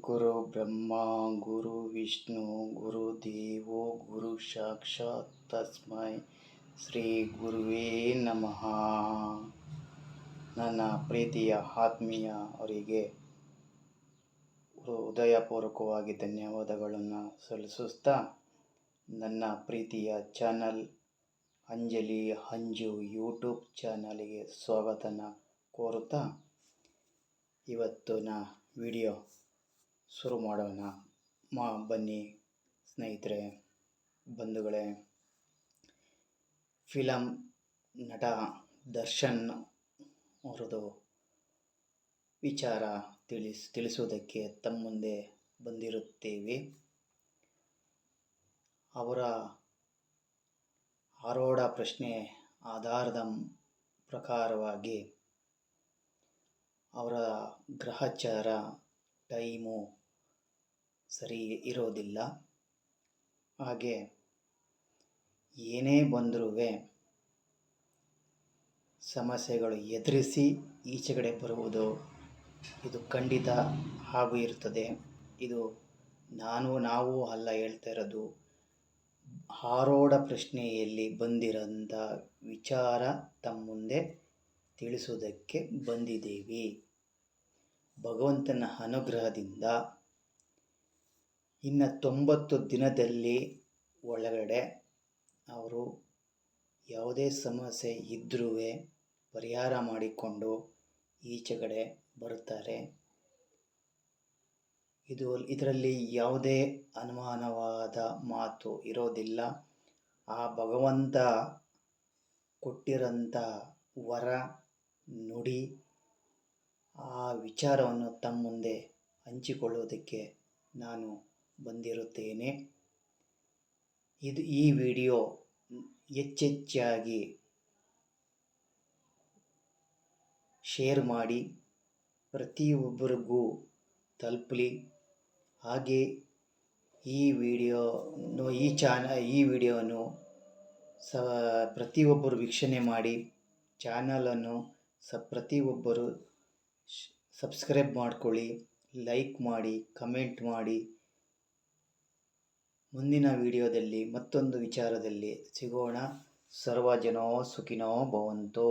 ಗುರು ಬ್ರಹ್ಮ, ಗುರು ವಿಷ್ಣು, ಗುರು ದೇವೋ, ಗುರು ಸಾಕ್ಷಾತ್ ತಸ್ಮೈ ಶ್ರೀ ಗುರುವೇ ನಮಃ. ನನ್ನ ಪ್ರೀತಿಯ ಆತ್ಮೀಯ ಅವರಿಗೆ ಹೃದಯಪೂರ್ವಕವಾಗಿ ಧನ್ಯವಾದಗಳನ್ನು ಸಲ್ಲಿಸುತ್ತಾ ನನ್ನ ಪ್ರೀತಿಯ ಚಾನಲ್ ಅಂಜಲಿ ಅಂಜು ಯೂಟ್ಯೂಬ್ ಚಾನಲ್ಗೆ ಸ್ವಾಗತನ ಕೋರುತ್ತಾ ಇವತ್ತಿನ ವಿಡಿಯೋ ಶುರು ಮಾಡೋಣ. ಮಾ, ಬನ್ನಿ ಸ್ನೇಹಿತರೆ, ಬಂಧುಗಳೇ. ಫಿಲಮ್ ನಟ ದರ್ಶನ್ ಅವರದು ವಿಚಾರ ತಿಳಿಸ್, ತಿಳಿಸುವುದಕ್ಕೆ ತಮ್ಮ ಮುಂದೆ ಬಂದಿರುತ್ತೇವೆ. ಅವರ ಆರೋಢ ಪ್ರಶ್ನೆ ಆಧಾರದ ಪ್ರಕಾರವಾಗಿ ಅವರ ಗ್ರಹಚಾರ ಟೈಮು ಸರಿ ಇರೋದಿಲ್ಲ. ಹಾಗೆ ಏನೇ ಬಂದರೂ ಸಮಸ್ಯೆಗಳು ಎದುರಿಸಿ ಈಚೆಗಡೆ ಬರುವುದು ಇದು ಖಂಡಿತ ಹಾಗೂ ಇರುತ್ತದೆ. ಇದು ನಾನು ನಾವು ಅಲ್ಲ ಹೇಳ್ತಾ ಇರೋದು ಹಾರೋಡ ಪ್ರಶ್ನೆಯಲ್ಲಿ ಬಂದಿರೋಂಥ ವಿಚಾರ ತಮ್ಮ ಮುಂದೆ ತಿಳಿಸುವುದಕ್ಕೆ ಬಂದಿದ್ದೀವಿ. ಭಗವಂತನ ಅನುಗ್ರಹದಿಂದ ಇನ್ನು ತೊಂಬತ್ತು ದಿನದಲ್ಲಿ ಒಳಗಡೆ ಅವರು ಯಾವುದೇ ಸಮಸ್ಯೆ ಇದ್ದರೂ ಪರಿಹಾರ ಮಾಡಿಕೊಂಡು ಈಚೆಗಡೆ ಬರುತ್ತಾರೆ. ಇದು ಇದರಲ್ಲಿ ಯಾವುದೇ ಅನುಮಾನವಾದ ಮಾತು ಇರೋದಿಲ್ಲ. ಆ ಭಗವಂತ ಕೊಟ್ಟಿರೋಂಥ ವರ ನುಡಿ ಆ ವಿಚಾರವನ್ನು ತಮ್ಮ ಮುಂದೆ ಹಂಚಿಕೊಳ್ಳುವುದಕ್ಕೆ ನಾನು ಬಂದಿರುತ್ತೇನೆ. ಇದು ಈ ವಿಡಿಯೋ ಹೆಚ್ಚೆಚ್ಚಾಗಿ ಶೇರ್ ಮಾಡಿ, ಪ್ರತಿಯೊಬ್ಬರಿಗೂ ತಲುಪಲಿ. ಹಾಗೆ ಈ ವಿಡಿಯೋನು ಈ ಚಾನ, ಈ ವಿಡಿಯೋನು ಸ, ಪ್ರತಿಯೊಬ್ಬರು ವೀಕ್ಷಣೆ ಮಾಡಿ, ಚಾನಲನ್ನು ಸ, ಪ್ರತಿಯೊಬ್ಬರು ಸಬ್ಸ್ಕ್ರೈಬ್ ಮಾಡ್ಕೊಳ್ಳಿ, ಲೈಕ್ ಮಾಡಿ, ಕಮೆಂಟ್ ಮಾಡಿ. ಮುಂದಿನ ವಿಡಿಯೋದಲ್ಲಿ ಮತ್ತೊಂದು ವಿಚಾರದಲ್ಲಿ ಸಿಗೋಣ. ಸರ್ವಜನೋ ಸುಖಿನೋ ಭವಂತೋ.